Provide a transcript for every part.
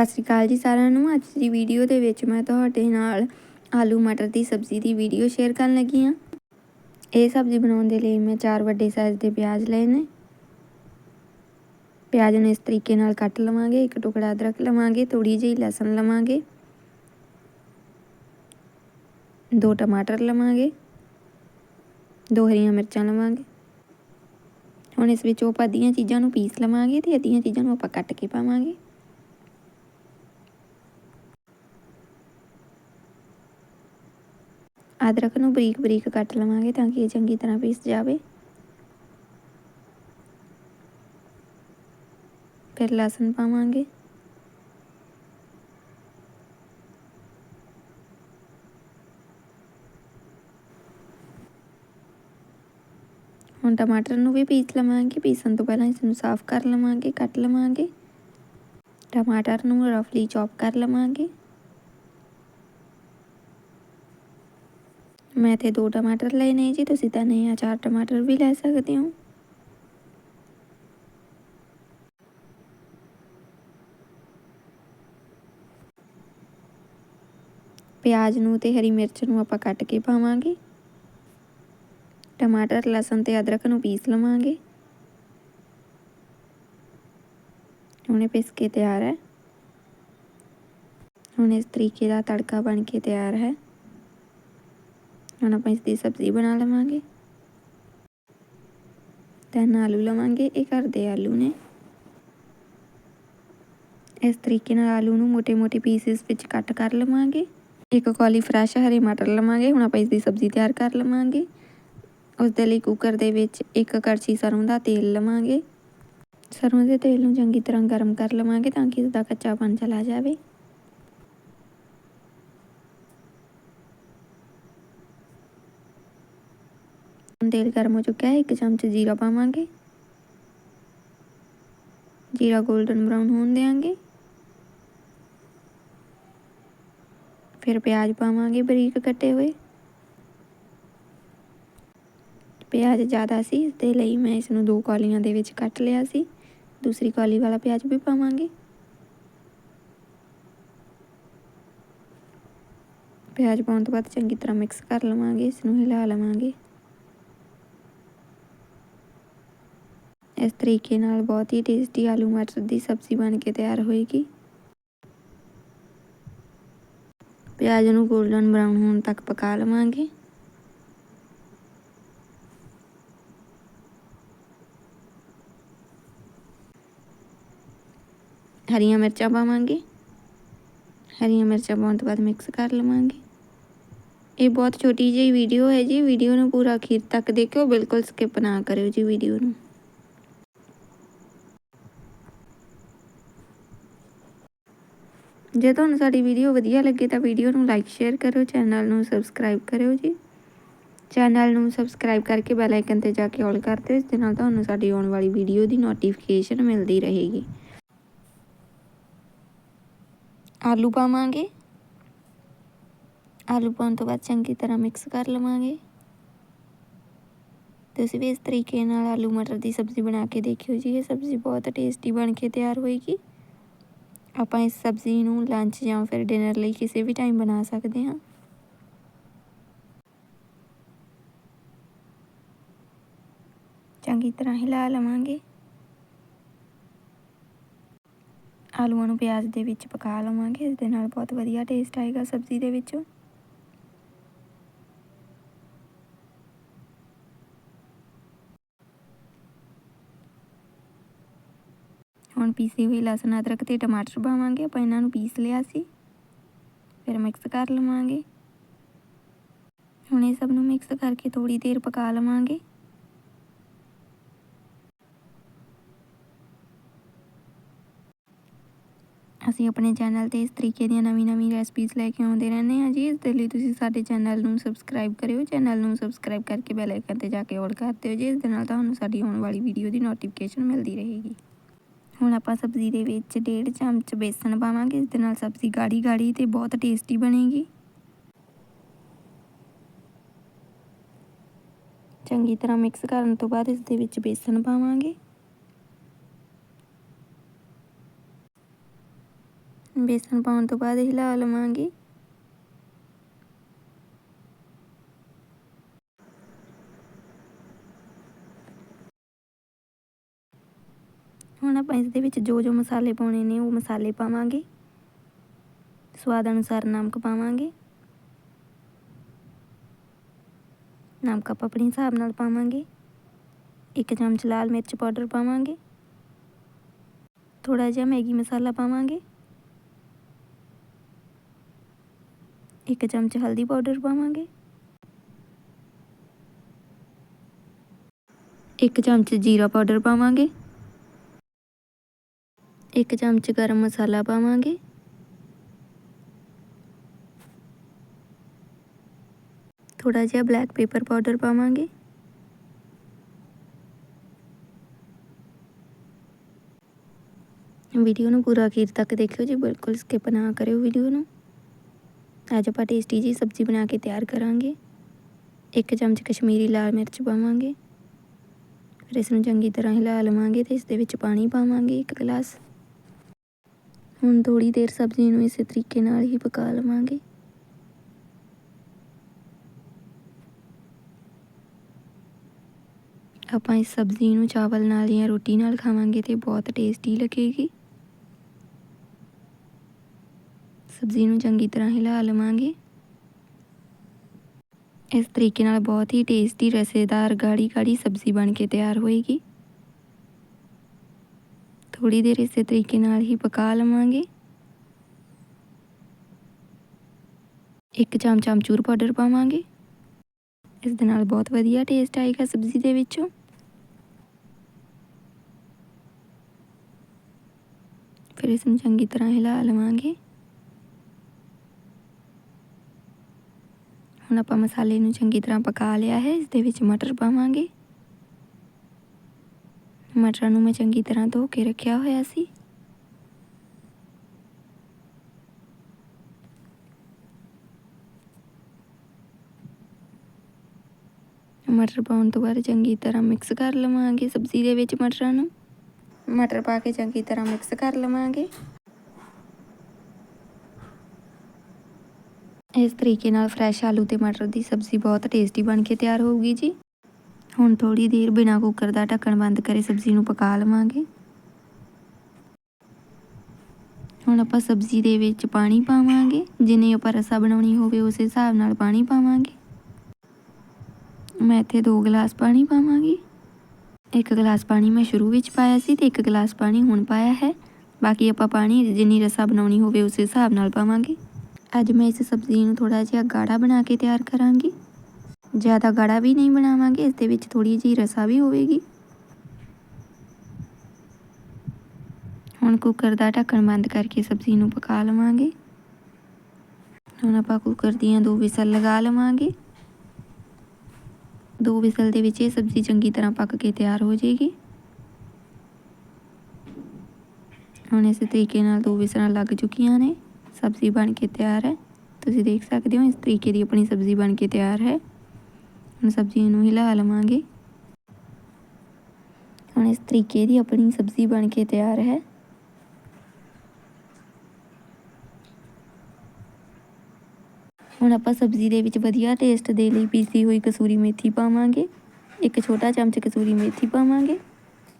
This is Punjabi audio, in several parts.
ਸਤਿ ਸ਼੍ਰੀ ਅਕਾਲ ਜੀ ਸਾਰਿਆਂ ਨੂੰ। ਅੱਜ ਦੀ ਵੀਡੀਓ ਦੇ ਵਿੱਚ ਮੈਂ ਤੁਹਾਡੇ ਨਾਲ ਆਲੂ ਮਟਰ ਦੀ ਸਬਜ਼ੀ ਦੀ ਵੀਡੀਓ ਸ਼ੇਅਰ ਕਰਨ ਲੱਗੀ ਹਾਂ। ਇਹ ਸਬਜ਼ੀ ਬਣਾਉਣ ਦੇ ਲਈ ਮੈਂ ਚਾਰ ਵੱਡੇ ਸਾਈਜ਼ ਦੇ ਪਿਆਜ਼ ਲਏ ਨੇ। ਪਿਆਜ਼ ਨੂੰ ਇਸ ਤਰੀਕੇ ਨਾਲ ਕੱਟ ਲਵਾਂਗੇ। ਇੱਕ ਟੁਕੜਾ ਅਦਰਕ ਲਵਾਂਗੇ ਥੋੜੀ ਜਿਹੀ ਲਸਣ ਲਵਾਂਗੇ। ਦੋ ਟਮਾਟਰ ਲਵਾਂਗੇ। ਦੋ ਹਰੀਆਂ ਮਿਰਚਾਂ ਲਵਾਂਗੇ। ਹੁਣ ਇਸ ਵਿੱਚ ਉਹ ਅੱਧੀਆਂ ਚੀਜ਼ਾਂ ਨੂੰ ਪੀਸ ਲਵਾਂਗੇ ਤੇ ਅੱਧੀਆਂ ਚੀਜ਼ਾਂ ਨੂੰ ਆਪਾਂ ਕੱਟ ਕੇ ਪਾਵਾਂਗੇ। ਅਦਰਕ ਨੂੰ ਬਰੀਕ ਬਰੀਕ ਕੱਟ ਲਵਾਂਗੇ ਤਾਂ ਕਿ ਇਹ ਚੰਗੀ ਤਰ੍ਹਾਂ ਪੀਸ ਜਾਵੇ। ਫਿਰ ਲਸਣ ਪਾਵਾਂਗੇ। ਹੁਣ ਟਮਾਟਰ ਨੂੰ ਵੀ ਪੀਸ ਲਵਾਂਗੇ, ਪੀਸਣ ਤੋਂ ਪਹਿਲਾਂ ਇਸ ਨੂੰ ਸਾਫ਼ ਕਰ ਲਵਾਂਗੇ, ਕੱਟ ਲਵਾਂਗੇ। ਟਮਾਟਰ ਨੂੰ ਰਫਲੀ ਚੌਪ ਕਰ ਲਵਾਂਗੇ। ਮੈਂ ਤੇ ਦੋ ਟਮਾਟਰ ਲਏ ਨੇ ਜੀ, ਤੁਸੀਂ ਤਾਂ ਨਹੀਂ ਆ ਚਾਰ ਟਮਾਟਰ ਵੀ ਲੈ ਸਕਦੇ ਹੋ। ਪਿਆਜ਼ ਨੂੰ ਤੇ ਹਰੀ ਮਿਰਚ ਨੂੰ ਆਪਾਂ ਕੱਟ ਕੇ ਪਾਵਾਂਗੇ। ਟਮਾਟਰ, ਲਸਣ ਤੇ ਅਦਰਕ ਨੂੰ ਪੀਸ ਲਵਾਂਗੇ। ਹੁਣੇ ਪਿਸ ਕੇ ਤਿਆਰ ਹੈ। ਹੁਣ ਇਸ ਤਰੀਕੇ ਦਾ ਤੜਕਾ ਬਣ ਕੇ ਤਿਆਰ ਹੈ। ਹੁਣ ਆਪਾਂ ਇਸ ਦੀ ਸਬਜ਼ੀ ਬਣਾ ਲਵਾਂਗੇ। ਤਾਂ ਆਲੂ ਲਵਾਂਗੇ, ਇਹ ਘਰ ਦੇ ਆਲੂ ਨੇ। ਇਸ ਤਰੀਕੇ ਨਾਲ ਆਲੂ ਨੂੰ ਮੋٹے-ਮੋٹے ਪੀਸਿਸ ਵਿੱਚ ਕੱਟ ਕਰ ਲਵਾਂਗੇ। ਇੱਕ ਕੌਲੀ ਫਰੈਸ਼ ਹਰੇ ਮਟਰ ਲਵਾਂਗੇ, ਹੁਣ ਆਪਾਂ ਇਸ ਦੀ ਸਬਜ਼ੀ ਤਿਆਰ ਕਰ ਲਵਾਂਗੇ। ਉਸ ਦੇ ਲਈ ਕੁੱਕਰ ਦੇ ਵਿੱਚ ਇੱਕ ਕੜਛੀ ਸਰੋਂ ਦਾ ਤੇਲ ਲਵਾਂਗੇ। ਸਰੋਂ ਦੇ ਤੇਲ ਨੂੰ ਚੰਗੀ ਤਰ੍ਹਾਂ ਗਰਮ ਕਰ ਲਵਾਂਗੇ ਤਾਂ ਕਿ ਇਸ ਦਾ ਕੱਚਾਪਨ ਚਲਾ ਜਾਵੇ। ਤੇਲ ਗਰਮ ਹੋ ਚੁੱਕਿਆ ਹੈ, ਇੱਕ ਚਮਚ ਜੀਰਾ ਪਾਵਾਂਗੇ। ਜੀਰਾ 골ਡਨ ਬਰਾਊਨ ਹੋਣ ਦੇਵਾਂਗੇ ਫਿਰ ਪਿਆਜ਼ ਪਾਵਾਂਗੇ ਬਰੀਕ ਕੱਟੇ ਹੋਏ। ਪਿਆਜ਼ ਜ਼ਿਆਦਾ ਸੀ, ਇਸ ਦੇ ਲਈ ਮੈਂ ਇਸ ਨੂੰ ਦੋ ਕੌਲੀਆਂ ਦੇ ਵਿੱਚ ਕੱਟ ਲਿਆ ਸੀ। ਦੂਸਰੀ ਕੌਲੀ ਵਾਲਾ ਪਿਆਜ਼ ਵੀ ਪਾਵਾਂਗੇ। ਪਿਆਜ਼ ਪਾਉਣ ਤੋਂ ਬਾਅਦ ਚੰਗੀ ਤਰ੍ਹਾਂ ਮਿਕਸ ਕਰ ਲਵਾਂਗੇ ਇਸ ਨੂੰ ਹਿਲਾ ਲਵਾਂਗੇ। ਇਸ ਤਰੀਕੇ ਨਾਲ ਬਹੁਤ ਹੀ ਟੇਸਟੀ ਆਲੂ ਮਟਰ ਦੀ ਸਬਜ਼ੀ ਬਣ ਕੇ ਤਿਆਰ ਹੋਏਗੀ। ਪਿਆਜ਼ ਨੂੰ 골ਡਨ ਬਰਾਊਨ ਹੋਣ ਤੱਕ ਪਕਾ ਲਵਾਂਗੇ। ਹਰੀਆਂ ਮਿਰਚਾਂ ਪਾਵਾਂਗੇ। ਹਰੀਆਂ ਮਿਰਚਾਂ ਪਾਉਣ ਤੋਂ ਬਾਅਦ ਮਿਕਸ ਕਰ ਲਵਾਂਗੇ। ਇਹ ਬਹੁਤ ਛੋਟੀ ਜਿਹੀ ਵੀਡੀਓ ਹੈ ਜੀ। ਵੀਡੀਓ ਨੂੰ ਪੂਰਾ ਅਖੀਰ ਤੱਕ ਦੇਖਿਓ। ਬਿਲਕੁਲ ਸਕਿਪ ਨਾ ਕਰਿਓ ਜੀ ਵੀਡੀਓ ਨੂੰ। ਜੇ ਤੁਹਾਨੂੰ ਸਾਡੀ ਵੀਡੀਓ ਵਧੀਆ ਲੱਗੇ ਤਾਂ ਵੀਡੀਓ ਨੂੰ ਲਾਈਕ ਸ਼ੇਅਰ ਕਰਿਓ ਚੈਨਲ ਨੂੰ ਸਬਸਕ੍ਰਾਈਬ ਕਰਿਓ ਜੀ। ਚੈਨਲ ਨੂੰ ਸਬਸਕ੍ਰਾਈਬ ਕਰਕੇ ਬੈਲ ਆਈਕਨ ਤੇ ਜਾ ਕੇ ਆਲ ਕਰ ਦਿਓ ਇਸ ਦੇ ਨਾਲ ਤੁਹਾਨੂੰ ਸਾਡੀ ਆਉਣ ਵਾਲੀ ਵੀਡੀਓ ਦੀ ਨੋਟੀਫਿਕੇਸ਼ਨ ਮਿਲਦੀ ਰਹੇਗੀ। ਆਲੂ ਪਾਵਾਂਗੇ। ਆਲੂ ਪਾਉਣ ਤੋਂ ਬਾਅਦ ਚੰਗੀ ਤਰ੍ਹਾਂ ਮਿਕਸ ਕਰ ਲਵਾਂਗੇ। ਤੁਸੀਂ ਵੀ ਇਸ ਤਰੀਕੇ ਨਾਲ ਆਲੂ ਮਟਰ ਦੀ ਸਬਜ਼ੀ ਬਣਾ ਕੇ ਦੇਖਿਓ ਜੀ, ਇਹ ਸਬਜ਼ੀ ਬਹੁਤ ਟੇਸਟੀ ਬਣ ਕੇ ਤਿਆਰ ਹੋਏਗੀ। ਆਪਾਂ ਇਸ ਸਬਜ਼ੀ ਨੂੰ ਲੰਚ ਜਾਂ ਫਿਰ ਡਿਨਰ ਲਈ ਕਿਸੇ ਵੀ ਟਾਈਮ ਬਣਾ ਸਕਦੇ ਹਾਂ। ਚੰਗੀ ਤਰ੍ਹਾਂ ਹਿਲਾ ਲਵਾਂਗੇ। ਆਲੂਆਂ ਨੂੰ ਪਿਆਜ਼ ਦੇ ਵਿੱਚ ਪਕਾ ਲਵਾਂਗੇ, ਇਸ ਦੇ ਨਾਲ ਬਹੁਤ ਵਧੀਆ ਟੇਸਟ ਆਏਗਾ ਸਬਜ਼ੀ ਦੇ ਵਿੱਚ। ਹੁਣ ਪੀਸੀ ਲਸਣ, ਅਦਰਕ ਤੇ ਟਮਾਟਰ ਪਾਵਾਂਗੇ, ਆਪਾਂ ਇਹਨਾਂ ਨੂੰ ਪੀਸ ਲਿਆ ਸੀ। ਫਿਰ ਮਿਕਸ ਕਰ ਲਵਾਂਗੇ। ਹੁਣ ਇਹ ਸਭ ਨੂੰ ਮਿਕਸ ਕਰਕੇ ਥੋੜੀ ਦੇਰ ਪਕਾ ਲਵਾਂਗੇ। ਅਸੀਂ ਆਪਣੇ ਚੈਨਲ ਤੇ ਇਸ ਤਰੀਕੇ ਦੀਆਂ ਨਵੀਂ-ਨਵੀਂ ਰੈਸਪੀਜ਼ ਲੈ ਕੇ ਆਉਂਦੇ ਰਹਿੰਦੇ ਹਾਂ ਜੀ। ਇਸ ਦੇ ਲਈ ਤੁਸੀਂ ਸਾਡੇ ਚੈਨਲ ਨੂੰ ਸਬਸਕ੍ਰਾਈਬ ਕਰਿਓ। ਚੈਨਲ ਨੂੰ ਸਬਸਕ੍ਰਾਈਬ ਕਰਕੇ ਬੈਲ ਆਈਕਨ ਤੇ ਜਾ ਕੇ ਆਲ ਕਰ ਦਿਓ ਜੀ। ਇਸ ਦੇ ਨਾਲ ਤੁਹਾਨੂੰ ਸਾਡੀ ਆਉਣ ਵਾਲੀ ਵੀਡੀਓ ਦੀ ਨੋਟੀਫਿਕੇਸ਼ਨ ਮਿਲਦੀ ਰਹੇਗੀ। ਹੁਣ ਆਪਾਂ ਸਬਜ਼ੀ ਦੇ ਵਿੱਚ ਡੇਢ ਚਮਚ ਬੇਸਣ ਪਾਵਾਂਗੇ ਇਸ ਦੇ ਨਾਲ ਸਬਜ਼ੀ ਗਾੜੀ ਗਾੜੀ ਤੇ ਬਹੁਤ ਟੇਸਟੀ ਬਣੇਗੀ। ਚੰਗੀ ਤਰ੍ਹਾਂ ਮਿਕਸ ਕਰਨ ਤੋਂ ਬਾਅਦ ਇਸ ਦੇ ਵਿੱਚ ਬੇਸਣ ਪਾਵਾਂਗੇ। ਬੇਸਣ ਪਾਉਣ ਤੋਂ ਬਾਅਦ ਹਿਲਾ ਲਵਾਂਗੇ ਹੁਣ ਆਪਾਂ ਇਸ ਦੇ ਵਿੱਚ ਜੋ ਜੋ ਮਸਾਲੇ ਪਾਉਣੇ ਨੇ ਉਹ ਮਸਾਲੇ ਪਾਵਾਂਗੇ। ਸਵਾਦ ਅਨੁਸਾਰ ਨਮਕ ਪਾਵਾਂਗੇ। ਨਮਕ ਆਪਾਂ ਆਪਣੇ ਹਿਸਾਬ ਨਾਲ ਪਾਵਾਂਗੇ। ਇੱਕ ਚਮਚ ਲਾਲ ਮਿਰਚ ਪਾਊਡਰ ਪਾਵਾਂਗੇ। ਥੋੜਾ ਜਿਹਾ ਮੈਗੀ ਮਸਾਲਾ ਪਾਵਾਂਗੇ। ਇੱਕ ਚਮਚ ਹਲਦੀ ਪਾਊਡਰ ਪਾਵਾਂਗੇ। ਇੱਕ ਚਮਚ ਜੀਰਾ ਪਾਊਡਰ ਪਾਵਾਂਗੇ। ਇੱਕ ਚਮਚ ਗਰਮ ਮਸਾਲਾ ਪਾਵਾਂਗੇ। ਥੋੜਾ ਜਿਹਾ ਬਲੈਕ ਪੇਪਰ ਪਾਊਡਰ ਪਾਵਾਂਗੇ। ਵੀਡੀਓ ਨੂੰ ਪੂਰਾ ਅਖੀਰ ਤੱਕ ਦੇਖਿਓ ਜੀ, ਬਿਲਕੁਲ ਸਕਿਪ ਨਾ ਕਰਿਓ ਵੀਡੀਓ ਨੂੰ। ਅੱਜ ਆਪਾਂ ਟੇਸਟੀ ਜੀ ਸਬਜ਼ੀ ਬਣਾ ਕੇ ਤਿਆਰ ਕਰਾਂਗੇ। ਇੱਕ ਚਮਚ ਕਸ਼ਮੀਰੀ ਲਾਲ ਮਿਰਚ ਪਾਵਾਂਗੇ। ਫਿਰ ਇਸ ਨੂੰ ਚੰਗੀ ਤਰ੍ਹਾਂ ਹਿਲਾ ਲਵਾਂਗੇ ਤੇ ਇਸ ਦੇ ਵਿੱਚ ਪਾਣੀ ਪਾਵਾਂਗੇ ਇੱਕ ਗਲਾਸ। ਹੁਣ ਥੋੜੀ ਦੇਰ ਸਬਜ਼ੀ ਨੂੰ ਇਸੇ ਤਰੀਕੇ ਨਾਲ ਹੀ ਪਕਾ ਲਵਾਂਗੇ। ਆਪਾਂ ਇਸ ਸਬਜ਼ੀ ਨੂੰ ਚਾਵਲ ਨਾਲ ਜਾਂ ਰੋਟੀ ਨਾਲ ਖਾਵਾਂਗੇ ਤੇ ਬਹੁਤ ਟੇਸਟੀ ਲੱਗੇਗੀ। ਸਬਜ਼ੀ ਨੂੰ ਚੰਗੀ ਤਰ੍ਹਾਂ ਹਿਲਾ ਲਵਾਂਗੇ। ਇਸ ਤਰੀਕੇ ਨਾਲ ਬਹੁਤ ਹੀ ਟੇਸਟੀ, ਰਸੇਦਾਰ ਗਾੜੀ ਗਾੜੀ ਸਬਜ਼ੀ ਬਣ ਕੇ ਤਿਆਰ ਹੋਏਗੀ। ਥੋੜੀ ਦੇਰ ਇਸੇ ਤਰੀਕੇ ਨਾਲ ਹੀ ਪਕਾ ਲਵਾਂਗੇ। ਇੱਕ ਚਮਚ ਅਮਚੂਰ ਪਾਊਡਰ ਪਾਵਾਂਗੇ। ਇਸ ਦੇ ਨਾਲ ਬਹੁਤ ਵਧੀਆ ਟੇਸਟ ਆਏਗਾ ਸਬਜ਼ੀ ਦੇ ਵਿੱਚੋਂ। ਫਿਰ ਇਸ ਨੂੰ ਚੰਗੀ ਤਰ੍ਹਾਂ ਹਿਲਾ ਲਵਾਂਗੇ। ਹੁਣ ਆਪਾਂ ਮਸਾਲੇ ਨੂੰ ਚੰਗੀ ਤਰ੍ਹਾਂ ਪਕਾ ਲਿਆ ਹੈ, ਇਸ ਦੇ ਵਿੱਚ ਮਟਰ ਪਾਵਾਂਗੇ। ਮਟਰਾਂ ਨੂੰ ਮੈਂ ਚੰਗੀ ਤਰ੍ਹਾਂ ਧੋ ਕੇ ਰੱਖਿਆ ਹੋਇਆ ਸੀ। ਮਟਰ ਪਾਉਣ ਤੋਂ ਬਾਅਦ ਚੰਗੀ ਤਰ੍ਹਾਂ ਮਿਕਸ ਕਰ ਲਵਾਂਗੇ ਸਬਜ਼ੀ ਦੇ ਵਿੱਚ ਮਟਰਾਂ ਨੂੰ। ਮਟਰ ਪਾ ਕੇ ਚੰਗੀ ਤਰ੍ਹਾਂ ਮਿਕਸ ਕਰ ਲਵਾਂਗੇ। ਇਸ ਤਰੀਕੇ ਨਾਲ ਫਰੈਸ਼ ਆਲੂ ਤੇ ਮਟਰ ਦੀ ਸਬਜ਼ੀ ਬਹੁਤ ਟੇਸਟੀ ਬਣ ਕੇ ਤਿਆਰ ਹੋਊਗੀ ਜੀ। ਹੁਣ ਥੋੜੀ ਦੇਰ ਬਿਨਾ ਕੁੱਕਰ ਦਾ ਢੱਕਣ ਬੰਦ ਕਰੇ ਸਬਜ਼ੀ ਨੂੰ ਪਕਾ ਲਵਾਂਗੇ। ਹੁਣ ਆਪਾਂ ਸਬਜ਼ੀ ਦੇ ਵਿੱਚ ਪਾਣੀ ਪਾਵਾਂਗੇ। ਜਿੰਨੀ ਆਪਾਂ ਰਸਾ ਬਣਾਉਣੀ ਹੋਵੇ ਉਸ ਹਿਸਾਬ ਨਾਲ ਪਾਣੀ ਪਾਵਾਂਗੇ। ਮੈਂ ਇੱਥੇ 2 ਗਲਾਸ ਪਾਣੀ ਪਾਵਾਂਗੀ। ਇੱਕ ਗਲਾਸ ਪਾਣੀ ਮੈਂ ਸ਼ੁਰੂ ਵਿੱਚ ਪਾਇਆ ਸੀ ਤੇ ਇੱਕ ਗਲਾਸ ਪਾਣੀ ਹੁਣ ਪਾਇਆ ਹੈ। ਬਾਕੀ ਆਪਾਂ ਪਾਣੀ ਜਿੰਨੀ ਰਸਾ ਬਣਾਉਣੀ ਹੋਵੇ ਉਸ ਹਿਸਾਬ ਨਾਲ ਪਾਵਾਂਗੇ। ਅੱਜ ਮੈਂ ਇਸ ਸਬਜ਼ੀ ਨੂੰ ਥੋੜਾ ਜਿਹਾ ਗਾੜਾ ਬਣਾ ਕੇ ਤਿਆਰ ਕਰਾਂਗੀ। ਜ਼ਿਆਦਾ ਗਾੜਾ ਵੀ ਨਹੀਂ ਬਣਾਵਾਂਗੇ, ਇਸ ਦੇ ਵਿੱਚ ਥੋੜੀ ਜਿਹੀ ਰਸਾ ਵੀ ਹੋਵੇਗੀ। ਹੁਣ ਕੁੱਕਰ ਦਾ ਢੱਕਣ ਬੰਦ ਕਰਕੇ ਸਬਜ਼ੀ ਨੂੰ ਪਕਾ ਲਵਾਂਗੇ। ਹੁਣ ਆਪਾਂ ਕੁੱਕਰ ਦੀਆਂ ਦੋ ਵਿਸਲ ਲਗਾ ਲਵਾਂਗੇ। ਦੋ ਵਿਸਲ ਦੇ ਵਿੱਚ ਇਹ ਸਬਜ਼ੀ ਚੰਗੀ ਤਰ੍ਹਾਂ ਪੱਕ ਕੇ ਤਿਆਰ ਹੋ ਜਾਏਗੀ। ਹੁਣ ਇਸੇ ਤਰੀਕੇ ਨਾਲ ਦੋ ਵਿਸਲਾਂ ਲੱਗ ਚੁੱਕੀਆਂ ਨੇ। ਸਬਜ਼ੀ ਬਣ ਕੇ ਤਿਆਰ ਹੈ। ਤੁਸੀਂ ਦੇਖ ਸਕਦੇ ਹੋ, ਇਸ ਤਰੀਕੇ ਦੀ ਆਪਣੀ ਸਬਜ਼ੀ ਬਣ ਕੇ ਤਿਆਰ ਹੈ। ਹੁਣ ਸਬਜ਼ੀ ਨੂੰ ਹਿਲਾ ਲਵਾਂਗੇ। ਹੁਣ ਇਸ ਤਰੀਕੇ ਦੀ ਆਪਣੀ ਸਬਜ਼ੀ ਬਣ ਕੇ ਤਿਆਰ ਹੈ। ਹੁਣ ਆਪਾਂ ਸਬਜ਼ੀ ਦੇ ਵਿੱਚ ਵਧੀਆ ਟੇਸਟ ਦੇ ਲਈ ਪੀਸੀ ਹੋਈ ਕਸੂਰੀ ਮੇਥੀ ਪਾਵਾਂਗੇ। ਇੱਕ ਛੋਟਾ ਚਮਚ ਕਸੂਰੀ ਮੇਥੀ ਪਾਵਾਂਗੇ।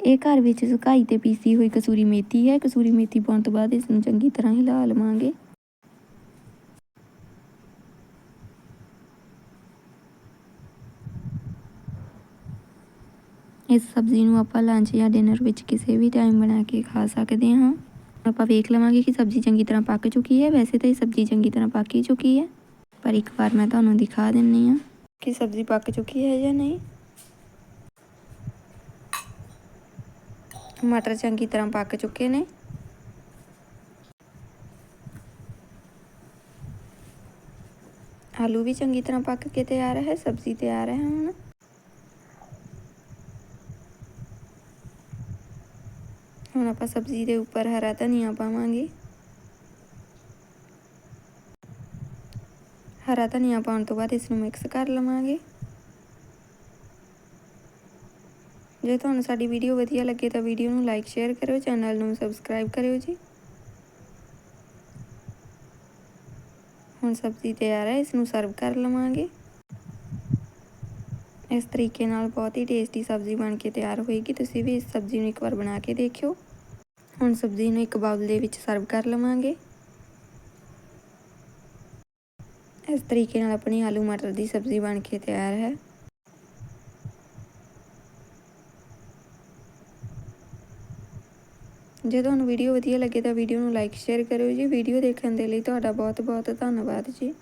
ਇਹ ਘਰ ਵਿੱਚ ਸੁਕਾਈ ਤੇ ਪੀਸੀ ਹੋਈ ਕਸੂਰੀ ਮੇਥੀ ਹੈ। ਕਸੂਰੀ ਮੇਥੀ ਪਾਉਣ ਤੋਂ ਬਾਅਦ ਇਸ ਨੂੰ ਚੰਗੀ ਤਰ੍ਹਾਂ ਹਿਲਾ ਲਵਾਂਗੇ। ਇਸ ਸਬਜ਼ੀ ਨੂੰ ਆਪਾਂ ਲੰਚ ਜਾਂ ਡਿਨਰ ਵਿੱਚ ਕਿਸੇ ਵੀ ਟਾਈਮ ਬਣਾ ਕੇ ਖਾ ਸਕਦੇ ਹਾਂ। ਆਪਾਂ ਵੇਖ ਲਵਾਂਗੇ ਕਿ ਸਬਜ਼ੀ ਚੰਗੀ ਤਰ੍ਹਾਂ ਪੱਕ ਚੁੱਕੀ ਹੈ। ਵੈਸੇ ਤਾਂ ਇਹ ਸਬਜ਼ੀ ਚੰਗੀ ਤਰ੍ਹਾਂ ਪੱਕ ਹੀ ਚੁੱਕੀ ਹੈ। ਪਰ ਇੱਕ ਵਾਰ ਮੈਂ ਤੁਹਾਨੂੰ ਦਿਖਾ ਦਿੰਨੀ ਆ ਕਿ ਸਬਜ਼ੀ ਪੱਕ ਚੁੱਕੀ ਹੈ ਜਾਂ ਨਹੀਂ। ਮਟਰ ਚੰਗੀ ਤਰ੍ਹਾਂ ਪੱਕ ਚੁੱਕੇ ਨੇ। ਆਲੂ ਵੀ ਚੰਗੀ ਤਰ੍ਹਾਂ ਪੱਕ ਕੇ ਤਿਆਰ ਹੈ। ਸਬਜ਼ੀ ਤਿਆਰ ਹੈ ਹੁਣ। ਹੁਣ ਆਪਾਂ ਸਬਜ਼ੀ ਦੇ ਉੱਪਰ ਹਰਾ ਧਨੀਆ ਪਾਵਾਂਗੇ। ਹਰਾ ਧਨੀਆ ਪਾਉਣ ਤੋਂ ਬਾਅਦ ਇਸ ਨੂੰ ਮਿਕਸ ਕਰ ਲਵਾਂਗੇ। ਜੇ ਤੁਹਾਨੂੰ ਸਾਡੀ ਵੀਡੀਓ ਵਧੀਆ ਲੱਗੇ ਤਾਂ ਵੀਡੀਓ ਨੂੰ ਲਾਈਕ ਸ਼ੇਅਰ ਕਰਿਓ ਚੈਨਲ ਨੂੰ ਸਬਸਕ੍ਰਾਈਬ ਕਰਿਓ ਜੀ। ਹੁਣ ਸਬਜ਼ੀ ਤਿਆਰ ਹੈ ਇਸ ਨੂੰ ਸਰਵ ਕਰ ਲਵਾਂਗੇ। ਇਸ ਤਰੀਕੇ ਨਾਲ ਬਹੁਤ ਹੀ ਟੇਸਟੀ ਸਬਜ਼ੀ ਬਣ ਕੇ ਤਿਆਰ ਹੋਏਗੀ। ਤੁਸੀਂ ਵੀ ਇਸ ਸਬਜ਼ੀ ਨੂੰ ਇੱਕ ਵਾਰ ਬਣਾ ਕੇ ਦੇਖਿਓ। ਹੁਣ ਸਬਜ਼ੀ ਨੂੰ ਇੱਕ ਬਾਉਲ ਦੇ ਵਿੱਚ ਸਰਵ ਕਰ ਲਵਾਂਗੇ। ਇਸ ਤਰੀਕੇ ਨਾਲ ਆਪਣੀ ਆਲੂ ਮਟਰ ਦੀ ਸਬਜ਼ੀ ਬਣ ਕੇ ਤਿਆਰ ਹੈ। ਜੇ ਤੁਹਾਨੂੰ ਵੀਡੀਓ ਵਧੀਆ ਲੱਗੇ ਤਾਂ ਵੀਡੀਓ ਨੂੰ ਲਾਈਕ, ਸ਼ੇਅਰ ਕਰਿਓ ਜੀ। ਵੀਡੀਓ ਦੇਖਣ ਦੇ ਲਈ ਤੁਹਾਡਾ ਬਹੁਤ ਬਹੁਤ ਧੰਨਵਾਦ ਜੀ।